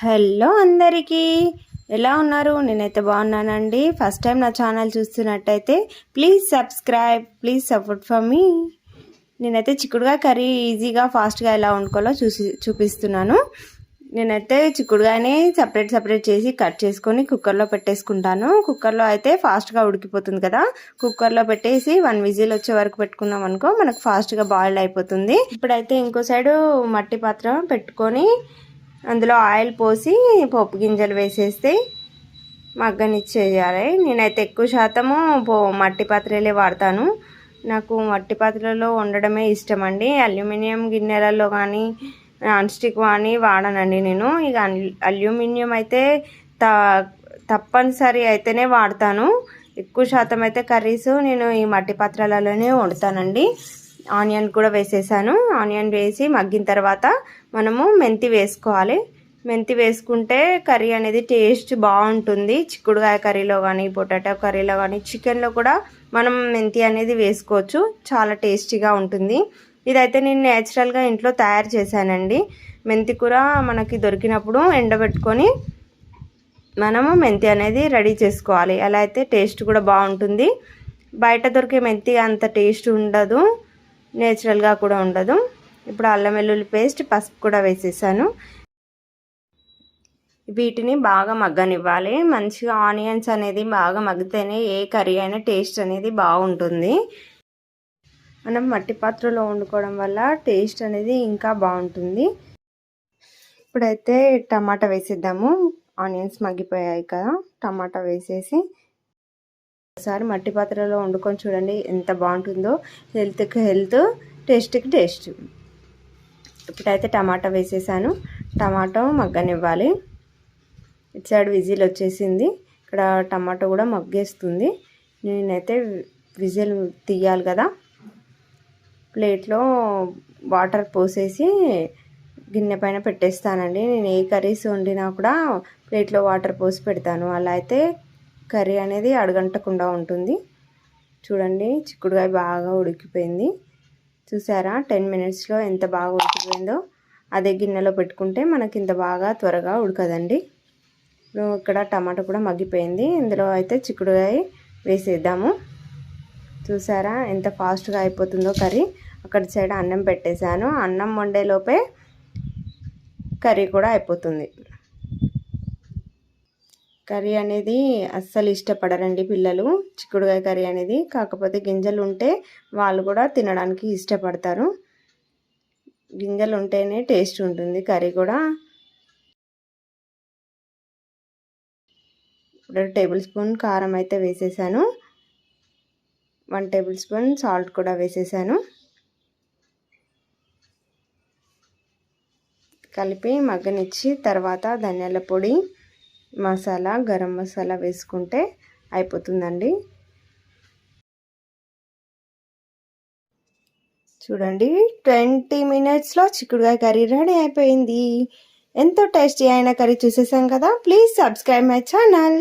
Hello అందరికీ. ఎలా ఉన్నారు? నేనైతే బాగున్నానండి. ఫస్ట్ టైం నా ఛానల్ చూస్తున్నట్టయితే please subscribe please support for me. నేనైతే చిక్కుడుగా కర్రీ ఈజీగా ఫాస్ట్గా ఎలా వండుకోవాలో చూసి చూపిస్తున్నాను. నేనైతే చిక్కుడుగానే సపరేట్ సపరేట్ చేసి కట్ చేసుకొని కుక్కర్లో పెట్టేసుకుంటాను. కుక్కర్లో అయితే ఫాస్ట్గా ఉడికిపోతుంది కదా. కుక్కర్లో పెట్టేసి వన్ విజిల్ వచ్చే వరకు పెట్టుకున్నాం అనుకో మనకు ఫాస్ట్గా బాయిల్డ్ అయిపోతుంది. ఇప్పుడైతే ఇంకో సైడు మట్టి పాత్ర పెట్టుకొని అందులో ఆయిల్ పోసి పప్పు గింజలు వేసేస్తే మగ్గనిచ్చేయాలి. నేనైతే ఎక్కువ శాతము పో మట్టి పాత్రలే వాడతాను. నాకు మట్టి పాత్రలో వండడమే ఇష్టం అండి అల్యూమినియం గిన్నెలలో కానీ నాన్ స్టిక్ కానీ వాడనండి నేను. ఇక అల్యూమినియం అయితే త తప్పనిసరి అయితేనే వాడతాను. ఎక్కువ శాతం అయితే కర్రీస్ నేను ఈ మట్టి పాత్రలలోనే వండుతానండి. ఆనియన్ కూడా వేసేసాను. ఆనియన్ వేసి మగ్గిన తర్వాత మనము మెంతి వేసుకోవాలి. మెంతి వేసుకుంటే కర్రీ అనేది టేస్ట్ బాగుంటుంది. చిక్కుడుకాయ కర్రీలో కానీ పొటాటో కర్రీలో కానీ చికెన్లో కూడా మనం మెంతి అనేది వేసుకోవచ్చు. చాలా టేస్టీగా ఉంటుంది. ఇదైతే నేను నేచురల్గా ఇంట్లో తయారు చేశానండి. మెంతి కూర మనకి దొరికినప్పుడు ఎండబెట్టుకొని మనము మెంతి అనేది రెడీ చేసుకోవాలి. అలా అయితే టేస్ట్ కూడా బాగుంటుంది. బయట దొరికే మెంతి అంత టేస్ట్ ఉండదు. నేచురల్గా కూడా ఉండదు. ఇప్పుడు అల్లం వెల్లుల్లి పేస్ట్ పసుపు కూడా వేసేసాను. వీటిని బాగా మగ్గనివ్వాలి. మంచిగా ఆనియన్స్ అనేది బాగా మగ్గితేనే ఏ కర్రీ అయినా టేస్ట్ అనేది బాగుంటుంది. మనం మట్టి పాత్రలో వండుకోవడం వల్ల టేస్ట్ అనేది ఇంకా బాగుంటుంది. ఇప్పుడైతే టమాటా వేసేద్దాము. ఆనియన్స్ మగ్గిపోయాయి కదా టమాటా వేసేసి ఒకసారి మట్టి పాత్రలో వండుకొని చూడండి ఎంత బాగుంటుందో. హెల్త్కి హెల్త్ టేస్ట్కి టేస్ట్. ఇప్పుడైతే టమాటా వేసేసాను. టమాటో మగ్గనివ్వాలి. ఇటు సైడ్ విజిల్ వచ్చేసింది. ఇక్కడ టమాటో కూడా మగ్గేస్తుంది. నేనైతే విజిల్ తీయాలి కదా. ప్లేట్లో వాటర్ పోసేసి గిన్నె పైన పెట్టేస్తానండి. నేను ఏ కర్రీస్ వండినా కూడా ప్లేట్లో వాటర్ పోసి పెడతాను. అలా అయితే కర్రీ అనేది అడగంటకుండా ఉంటుంది. చూడండి చిక్కుడుకాయ బాగా ఉడికిపోయింది. చూసారా? టెన్ మినిట్స్లో ఎంత బాగా ఉడికిపోయిందో. అదే గిన్నెలో పెట్టుకుంటే మనకి ఇంత బాగా త్వరగా ఉడకదండి. ఇక్కడ టమాటా కూడా మగ్గిపోయింది. ఇందులో అయితే చిక్కుడుకాయ వేసేద్దాము. చూసారా? ఎంత ఫాస్ట్గా అయిపోతుందో కర్రీ. అక్కడ సైడ్ అన్నం పెట్టేశాను. అన్నం వండేలోపే కర్రీ కూడా అయిపోతుంది. కర్రీ అనేది అస్సలు ఇష్టపడరండి పిల్లలు. చిక్కుడుకాయ కర్రీ అనేది. కాకపోతే గింజలు ఉంటే వాళ్ళు కూడా తినడానికి ఇష్టపడతారు. గింజలు ఉంటేనే టేస్ట్ ఉంటుంది కర్రీ కూడా. ఇప్పుడు టేబుల్ స్పూన్ కారం అయితే వేసేసాను. వన్ టేబుల్ స్పూన్ సాల్ట్ కూడా వేసేసాను. కలిపి మగ్గనిచ్చి తర్వాత ధనియాల పొడి మసాలా గరం మసాలా వేసుకుంటే అయిపోతుందండి. చూడండి ట్వంటీ మినిట్స్లో చిక్కుడుకాయ కర్రీ రెడీ అయిపోయింది. ఎంతో టేస్టీ అయిన కర్రీ చూసేసాం కదా? Please subscribe my channel.